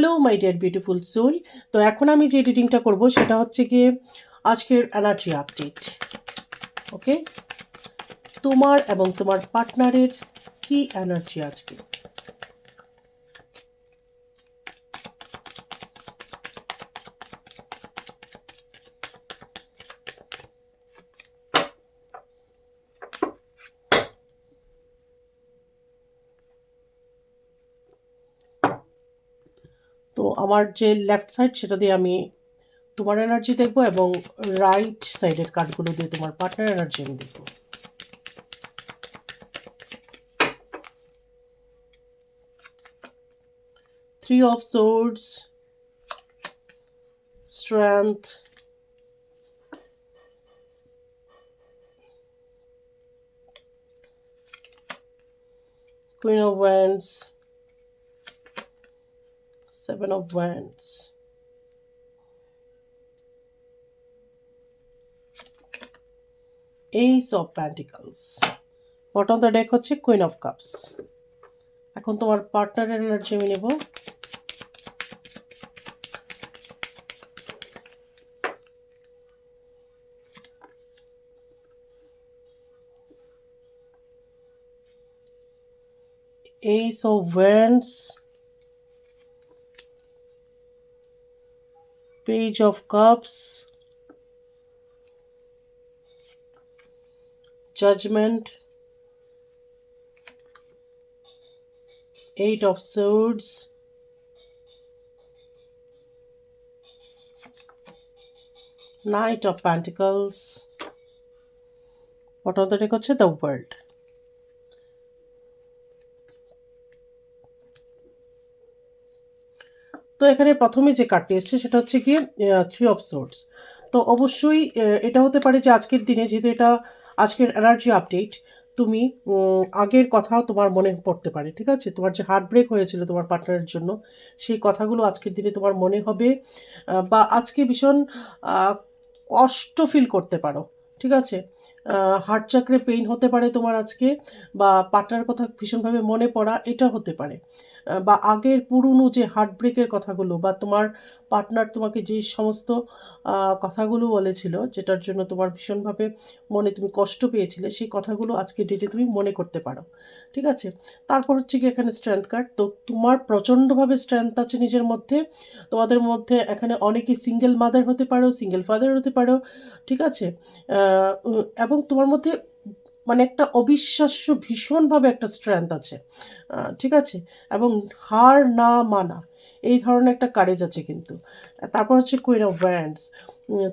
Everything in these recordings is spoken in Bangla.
Hello, my dear beautiful soul. তো এখন আমি যে রিডিংটা করব সেটা হচ্ছে গিয়ে আজকের এনার্জি আপডেট। ওকে? তোমার এবং তোমার পার্টনারের কি এনার্জি আজকে? আমার যে লেফট সাইড সেটা দিয়ে আমি তোমার এনার্জি দেখব এবং রাইট সাইডের কার্ডগুলো দিয়ে তোমার পার্টনার এনার্জি আমি দেখব। Three of swords strength Queen of Wands, Seven of Wands. Ace of Pentacles. Bottom the deck হচ্ছে কুইন অফ কাপস এখন তোমার পার্টনারের এনার্জি আমি নেব Ace of Wands, Page of Cups, Judgment, Eight of Swords, Knight of Pentacles, what other deck হচ্ছে দ্য ওয়ার্ল্ড তো এখানে প্রথমে যে কার্ডটি এসছে সেটা হচ্ছে গিয়ে থ্রি অফ সোর্স তো অবশ্যই এটা হতে পারে যে আজকের দিনে যেহেতু এটা আজকের এনার্জি আপডেট তুমি আগের কথাও তোমার মনে পড়তে পারে, ঠিক আছে? তোমার যে হার্ট ব্রেক হয়েছিল তোমার পার্টনারের জন্য, সেই কথাগুলো আজকের দিনে তোমার মনে হবে বা আজকে ভীষণ কষ্ট ফিল করতে পারো, ঠিক আছে? হার্ট চাকরে পেইন হতে পারে তোমার আজকে, বা পার্টনার কথা ভীষণভাবে মনে পড়া, এটা হতে পারে। বা আগের পুরনো যে হার্ট ব্রেকের কথাগুলো বা তোমার পার্টনার তোমাকে যে সমস্ত কথাগুলো বলেছিল, যেটার জন্য তোমার ভীষণভাবে মনে তুমি কষ্ট পেয়েছিলে, সেই কথাগুলো আজকে ডেটে তুমি মনে করতে পারো। ঠিক আছে? তারপর হচ্ছে কি এখানে স্ট্রেংথ কার্ড তো তোমার প্রচণ্ডভাবে স্ট্রেংথ আছে নিজের মধ্যে। তোমাদের মধ্যে এখানে অনেকেই সিঙ্গেল মাদার হতে পারো সিঙ্গেল ফাদার হতে পারো। ঠিক আছে? এবং তোমার মধ্যে মানে একটা অবিশ্বাস্য, ভীষণভাবে একটা স্ট্রেংথ আছে। ঠিক আছে? এবং হার না মানা, এই ধরনের একটা কারেজ আছে কিন্তু। তারপর হচ্ছে কুইন অফ ব্যান্ডস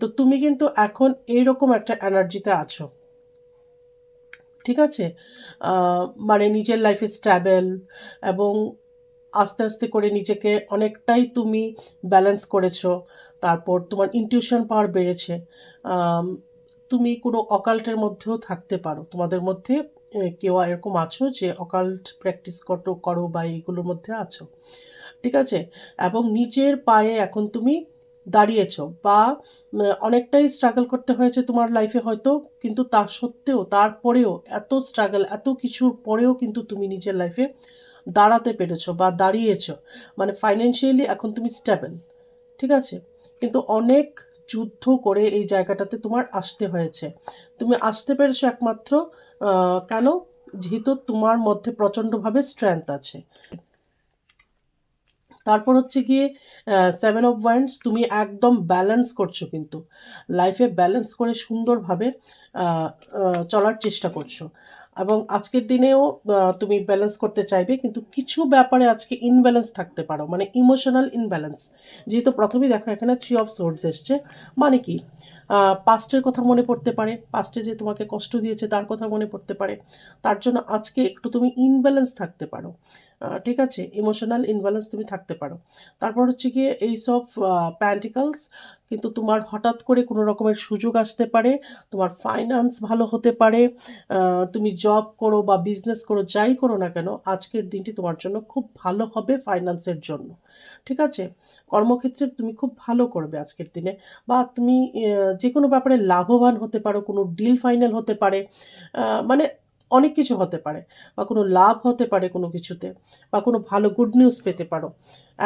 তো তুমি কিন্তু এখন এইরকম একটা এনার্জিতে আছো। ঠিক আছে? মানে নিজের লাইফে স্ট্যাবেল এবং আস্তে আস্তে করে নিজেকে অনেকটাই তুমি ব্যালেন্স করেছ। তারপর তোমার ইনটিউশন পাওয়ার বেড়েছে। তুমি কোনো অকাল্টের মধ্যেও থাকতে পারো। তোমাদের মধ্যে কেউ এরকম আছো যে অকাল্ট প্র্যাকটিস করো করো বা এইগুলোর মধ্যে আছো। ঠিক আছে? এবং নিজের পায়ে এখন তুমি দাঁড়িয়েছ বা অনেকটাই স্ট্রাগল করতে হয়েছে তোমার লাইফে হয়তো, কিন্তু তা সত্ত্বেও, তারপরেও এত স্ট্রাগল এত কিছুর পরেও কিন্তু তুমি নিজের লাইফে দাঁড়াতে পেরেছ বা দাঁড়িয়েছ। মানে ফাইন্যান্সিয়ালি এখন তুমি স্টেবল ঠিক আছে? কিন্তু অনেক যুদ্ধ করে এই জায়গাটাতে তোমার আসতে হয়েছে। তুমি আসতে পেরেছ একমাত্র কেন? যেহেতু তোমার মধ্যে প্রচণ্ডভাবে স্ট্রেংথ আছে। তারপর হচ্ছে গিয়ে সেভেন অফ ওয়ান্ডস তুমি একদম ব্যালেন্স করছ কিন্তু। লাইফে ব্যালেন্স করে সুন্দরভাবে চলার চেষ্টা করছ। এবং আজকের দিনেও তুমি ব্যালেন্স করতে চাইবে, কিন্তু কিছু ব্যাপারে আজকে ইনব্যালেন্স থাকতে পারো মানে ইমোশনাল ইনব্যালেন্স যেহেতু প্রথমেই দেখো এখানে থ্রি অফ সোর্স এসছে মানে কি? পাস্টের কথা মনে পড়তে পারে পাস্টে যে তোমাকে কষ্ট দিয়েছে তার কথা মনে পড়তে পারে, তার জন্য আজকে একটু তুমি ইনব্যালেন্স থাকতে পারো। ঠিক আছে? ইমোশনাল ইনব্যালেন্স তুমি থাকতে পারো। তারপর হচ্ছে গিয়ে এই সব প্যান্টিকালস কিন্তু তোমার হঠাৎ করে কোনো রকমের সুযোগ আসতে পারে, তোমার ফাইন্যান্স ভালো হতে পারে তুমি জব করো বা বিজনেস করো, যাই করো না কেন, আজকের দিনটি তোমার জন্য খুব ভালো হবে ফাইন্যান্সের জন্য। ঠিক আছে? কর্মক্ষেত্রে তুমি খুব ভালো করবে আজকের দিনে বা তুমি যে কোনো ব্যাপারে লাভবান হতে পারো, কোনো ডিল ফাইনাল হতে পারে মানে অনেক কিছু হতে পারে, বা কোনো লাভ হতে পারে কোনো কিছুতে, বা কোনো ভালো গুড নিউজ পেতে পারো।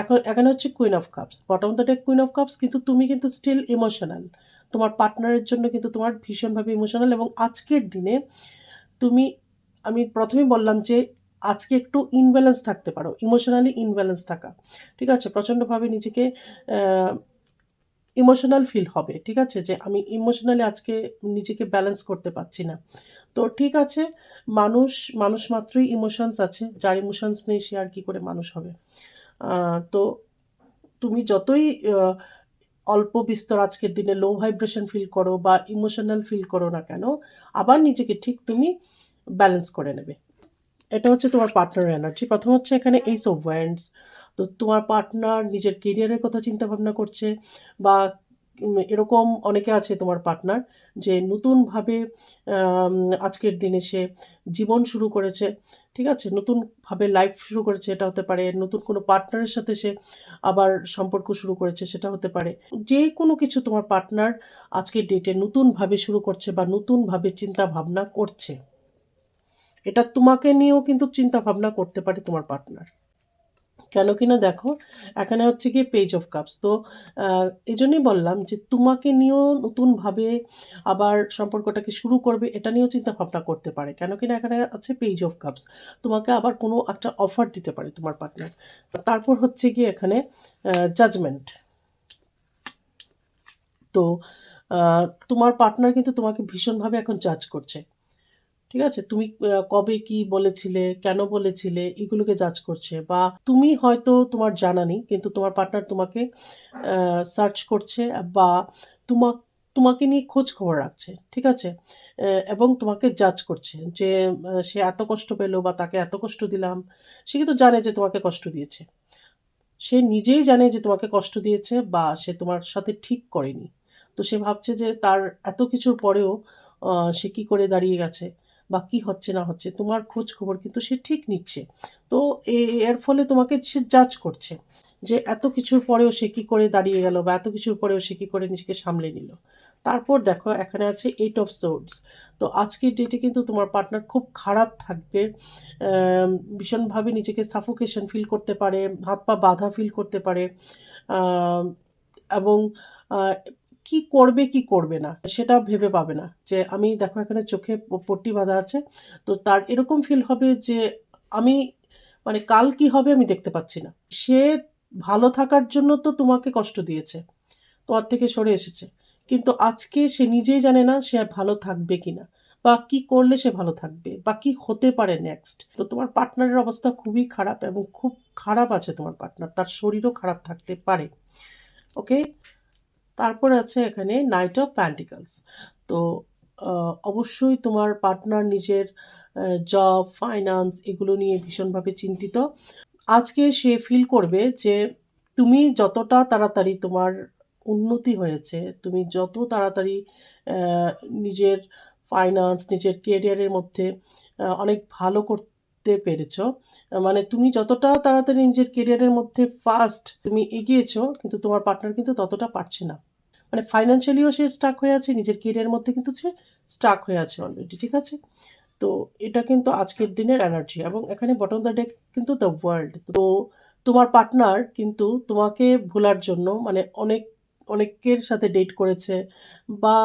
এখন, এখানে হচ্ছে queen of cups bottom the deck queen of cups কিন্তু তুমি কিন্তু স্টিল ইমোশনাল তোমার পার্টনারের জন্য কিন্তু তোমার ভীষণভাবে ইমোশনাল এবং আজকের দিনে তুমি, আমি প্রথমেই বললাম যে আজকে একটু ইনব্যালেন্স থাকতে পারো ইমোশনালি ইনব্যালেন্স থাকা, ঠিক আছে? প্রচণ্ডভাবে নিজেকে ইমোশনাল ফিল হবে, ঠিক আছে? যে আমি ইমোশনালি আজকে নিজেকে ব্যালেন্স করতে পারছি না। তো ঠিক আছে, মানুষ মানুষ মাত্রই ইমোশনস আছে, যার ইমোশনস নেই সে আর কী করে মানুষ হবে। তো তুমি যতই অল্প বিস্তর আজকের দিনে লো ভাইব্রেশন ফিল করো বা ইমোশনাল ফিল করো না কেন, আবার নিজেকে ঠিক তুমি ব্যালেন্স করে নেবে। এটা হচ্ছে তোমার পার্টনার এনার্জি প্রথম হচ্ছে এখানে এইস অফ ওয়ান্ডস তো তোমার পার্টনার নিজের কেরিয়ারের কথা চিন্তা ভাবনা করছে বা এরকম অনেকে আছে তোমার পার্টনার যে নতুনভাবে আজকের দিনে সে জীবন শুরু করেছে, ঠিক আছে? নতুনভাবে লাইফ শুরু করেছে, এটা হতে পারে। নতুন কোনো পার্টনারের সাথে সে আবার সম্পর্ক শুরু করেছে, সেটা হতে পারে। যে কোনো কিছু তোমার পার্টনার আজকের ডেটে নতুনভাবে শুরু করছে বা নতুনভাবে চিন্তা ভাবনা করছে, এটা তোমাকে নিয়েও কিন্তু চিন্তা ভাবনা করতে পারে তোমার পার্টনার কেন কিনা দেখো, এখানে হচ্ছে গিয়ে পেজ অফ কাপস তো এই জন্যই বললাম যে তোমাকে নিয়েও নতুনভাবে আবার সম্পর্কটাকে শুরু করবে, এটা নিয়েও চিন্তা ভাবনা করতে পারে। কেন কিনা এখানে আছে পেজ অফ কাপস তোমাকে আবার কোনো একটা অফার দিতে পারে তোমার পার্টনার তারপর হচ্ছে গিয়ে এখানে জাজমেন্ট তো তোমার পার্টনার কিন্তু তোমাকে ভীষণভাবে এখন জাজ করছে। ঠিক আছে? তুমি কবে কি বলেছিলে, কেন বলেছিলে, এগুলোকে জাজ করছে বা তুমি হয়তো তোমার জানা নেই, কিন্তু তোমার পার্টনার তোমাকে সার্চ করছে বা তোমা, তোমাকে নিয়ে খোঁজ খবর রাখছে, ঠিক আছে? এবং তোমাকে জাজ করছে যে সে এত কষ্ট পেল বা তাকে এত কষ্ট দিলাম। সে কিন্তু জানে যে তোমাকে কষ্ট দিয়েছে। সে নিজেই জানে যে তোমাকে কষ্ট দিয়েছে বা সে তোমার সাথে ঠিক করেনি। তো সে ভাবছে যে তার এত কিছুর পরেও সে কি করে দাঁড়িয়ে গেছে? বা কি হচ্ছে, না হচ্ছে, তোমার খোঁজ খবর কিন্তু সে ঠিক নিচ্ছে। তো এর ফলে তোমাকে সে জাজ করছে যে এত কিছুর পরেও সে কী করে দাঁড়িয়ে গেল বা এত কিছুর পরেও সে কী করে নিজেকে সামলে নিল। তারপর দেখো, এখানে আছে এইট অফ সোর্ডস তো আজকের ডেটে কিন্তু তোমার পার্টনার খুব খারাপ থাকবে। ভীষণভাবে নিজেকে সাফোকেশন ফিল করতে পারে হাত পা বাধা ফিল করতে পারে। এবং কি করবে কি করবে না, সেটা ভেবে পাবে না। যে আমি দেখো এখানে চোখে পট্টি বাঁধা আছে, তো তার এরকম ফিল হবে যে আমি মানে কাল কি হবে আমি দেখতে পাচ্ছি না। সে ভালো থাকার জন্য তো তোমাকে কষ্ট দিয়েছে, তোমার থেকে সরে এসেছে, কিন্তু আজকে সে নিজেই জানে না সে ভালো থাকবে কিনা বা কি করলে সে ভালো থাকবে, বা কি হতে পারে নেক্সট তো তোমার পার্টনারের অবস্থা খুবই খারাপ এবং খুব খারাপ আছে তোমার পার্টনার তার শরীরও খারাপ থাকতে পারে ওকে তারপরে আছে এখানে নাইট অফ প্যান্টিকলস তো অবশ্যই তোমার পার্টনার নিজের জব ফাইন্যান্স এগুলো নিয়ে ভীষণভাবে চিন্তিত। আজকে সে ফিল করবে যে তুমি যতটা তাড়াতাড়ি তোমার উন্নতি হয়েছে, তুমি যত তাড়াতাড়ি নিজের ফাইন্যান্স নিজের কেরিয়ারের মধ্যে অনেক ভালো করতে পেরেছ। মানে তুমি যতটা তাড়াতাড়ি নিজের কেরিয়ারের মধ্যে ফার্স্ট তুমি এগিয়েছো, কিন্তু তোমার পার্টনার কিন্তু ততটা পারছে না। মানে ফাইন্যান্সিয়ালিও সে স্টাক হয়ে আছে, নিজের কেরিয়ারের মধ্যে কিন্তু সে স্টাক হয়ে আছে অলরেডি ঠিক আছে? তো এটা কিন্তু আজকের দিনের এনার্জি এবং এখানে বটম দ্য ডেক কিন্তু দ্য ওয়ার্ল্ড তো তোমার পার্টনার কিন্তু তোমাকে ভোলার জন্য মানে অনেক, অনেকের সাথে ডেট করেছে বা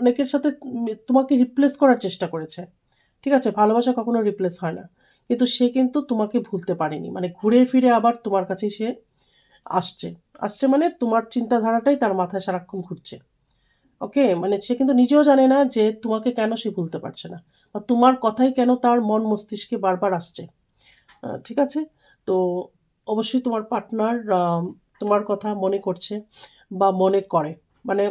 অনেকের সাথে তোমাকে রিপ্লেস করার চেষ্টা করেছে, ঠিক আছে? ভালোবাসা কখনো রিপ্লেস হয় না। কিন্তু সে কিন্তু তোমাকে ভুলতে পারেনি। মানে ঘুরে ফিরে আবার তোমার কাছে সে আসছে। আসছে মানে তোমার চিন্তাধারাটাই তার মাথায় সারাক্ষণ ঘুরছে। ওকে? মানে সে কিন্তু নিজেও জানে না যে তোমাকে কেন সে ভুলতে পারছে না বা তোমার কথাই কেন তার মন মস্তিষ্কে বারবার আসছে। ঠিক আছে? তো অবশ্যই তোমার পার্টনার তোমার কথা মনে করছে বা মনে করে। মানে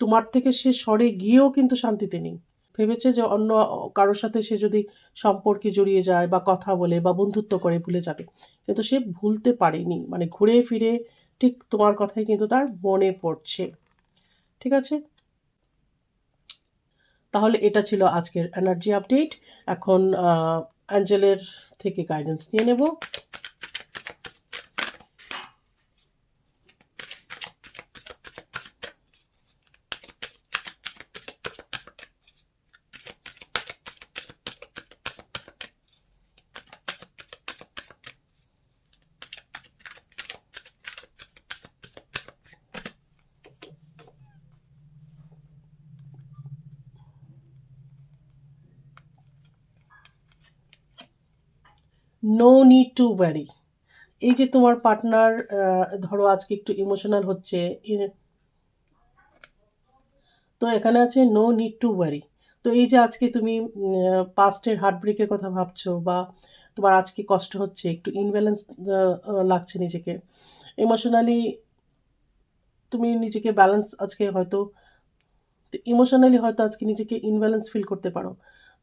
তোমার থেকে সে সরে গিয়েও কিন্তু শান্তিতে নেই। ভেবেছে যে অন্য কারোর সাথে সে যদি সম্পর্কে জড়িয়ে যায় বা কথা বলে বা বন্ধুত্ব করে ভুলে যাবে। কিন্তু সে ভুলতে পারেনি। মানে ঘুরে ফিরে ঠিক তোমার কথাই কিন্তু তার মনে পড়ছে। ঠিক আছে? তাহলে এটা ছিল আজকের এনার্জি আপডেট এখন অ্যাঞ্জেলের থেকে গাইডেন্স নিয়ে নেব। নো নিড টু ওয়ারি এই যে তোমার পার্টনার ধরো আজকে একটু ইমোশনাল হচ্ছে তো এখানে আছে নো নিড টু ওয়ারি তো এই যে আজকে তুমি পাস্টের হার্ট ব্রেকের কথা ভাবছ বা তোমার আজকে কষ্ট হচ্ছে, একটু ইনব্যালেন্স লাগছে নিজেকে। ইমোশনালি তুমি নিজেকে ব্যালেন্স আজকে হয়তো ইমোশনালি হয়তো আজকে নিজেকে ইনব্যালেন্স ফিল করতে পারো।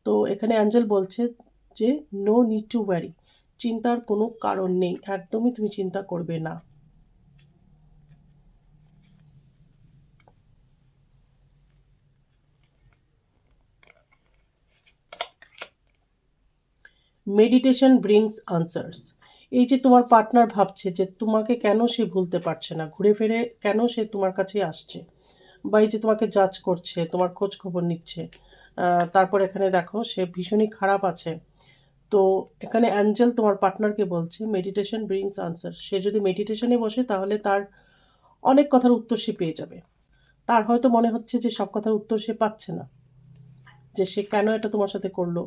তো এখানে অ্যাঞ্জেল বলছে যে নো নিড টু ওয়ারি চিন্তার কোনো কারণ নেই, একদমই তুমি চিন্তা করবে না। মেডিটেশন ব্রিংস আনসার্স এই যে তোমার পার্টনার ভাবছে যে তোমাকে কেন সে ভুলতে পারছে না, ঘুরে ফিরে কেন সে তোমার কাছে আসছে? বা এই যে তোমাকে জাজ করছে, তোমার খোঁজ খবর নিচ্ছে তারপর এখানে দেখো সে ভীষণই খারাপ আছে। তো এখানে অ্যাঞ্জেল তোমার পার্টনারকে বলছে মেডিটেশন ব্রিংস আনসার সে যদি মেডিটেশনে বসে, তাহলে তার অনেক কথার উত্তর সে পেয়ে যাবে। তার হয়তো মনে হচ্ছে যে সব কথার উত্তর সে পাচ্ছে না, যে সে কেন এটা তোমার সাথে করল।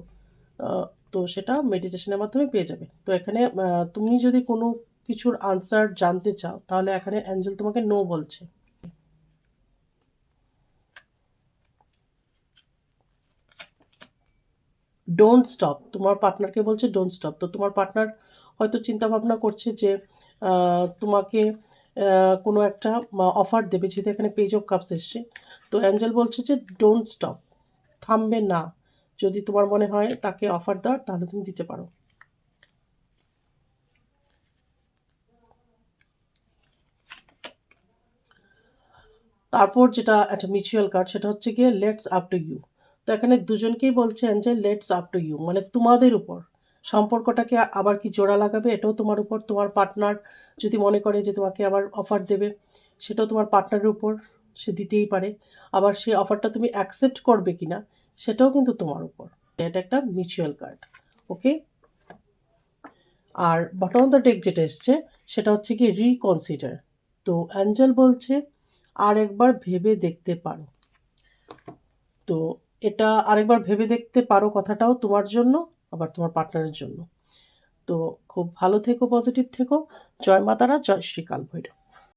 তো সেটা মেডিটেশনের মাধ্যমে পেয়ে যাবে। তো এখানে তুমি যদি কোনো কিছুর আনসার জানতে চাও, তাহলে এখানে অ্যাঞ্জেল তোমাকে নো বলছে। ডোন্ট স্টপ তোমার পার্টনারকে বলছে ডোন্ট স্টপ তো তোমার পার্টনার হয়তো চিন্তা ভাবনা করছে যে তোমাকে কোনো একটা অফার দেবে যেহেতু এখানে পেজ অফ কাপস এসছে। তো অ্যাঞ্জেল বলছে যে ডোন্ট স্টপ থামবে না। যদি তোমার মনে হয় তাকে অফার দেওয়ার, তাহলে তুমি দিতে পারো। তারপর যেটা একটা মিউচুয়াল কার্ড সেটা হচ্ছে গিয়ে লেটস আপ টু ইউ তো এখানে দুজনকেই বলছেন যে লেটস আপ টু ইউ মানে তোমাদের উপর। সম্পর্কটাকে আবার কি জোড়া লাগাবে, এটাও তোমার উপর। তোমার পার্টনার যদি মনে করে যে তোমাকে আবার অফার দেবে, সেটাও তোমার পার্টনারের উপর, সে দিতেই পারে। আবার সেই অফারটা তুমি অ্যাকসেপ্ট করবে কি না সেটাও কিন্তু তোমার উপর। এটা একটা মিউচুয়াল কার্ড ওকে আর অফ দ্য ডেক যেটা এসছে, সেটা হচ্ছে কি রিকনসিডার তো অ্যাঞ্জেল বলছে, আর একবার ভেবে দেখতে পারো। তো এটা আরেকবার ভেবে দেখতে পারো কথাটাও তোমার জন্য, আবার তোমার পার্টনারের জন্য। তো খুব ভালো থেকো পজিটিভ থেকো। জয় মাতারা, জয় শ্রী কাল ভৈরব।